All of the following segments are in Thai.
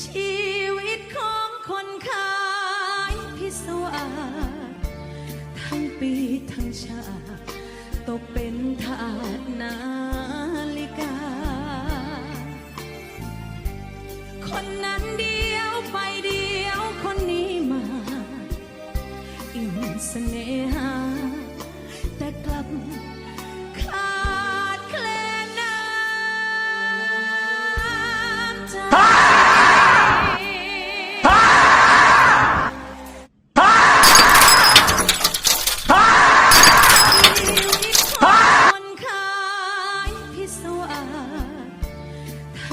ชีวิตของคนขายพิศวาสทั้งปีทั้งชาติตกเป็นทาสนาฬิกา คนนั้นเดียวไปเดียวคนนี้มา อิ่มเสน่หา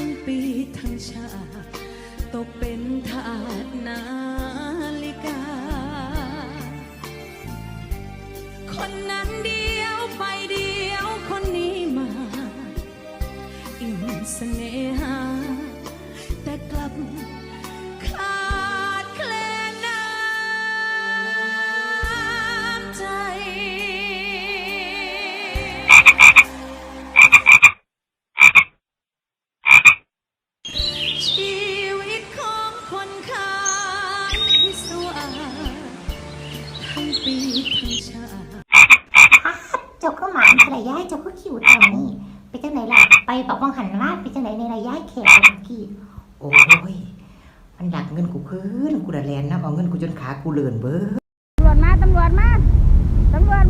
ทั้งปีทั้งชาติตกเป็นทาสนาฬิกา คนนั้นเดียวไปเดียวคนนี้มา อิ่มเสน่หาแต่กลับ ปีทั้งชาจ้าก็หมานระยะเจ้าก็คิวแอานี่ ไปจังไหนล่ะ ไปบอกวังหันลาไปจังไหนในระยะแขกกี้โอ้ยมันดักเงินกูเพื่นกูดัดแลนนะเอาเงินกูจนขากูเลื่อนเบ้อตำรวจมาตำรวจมาตำรวจ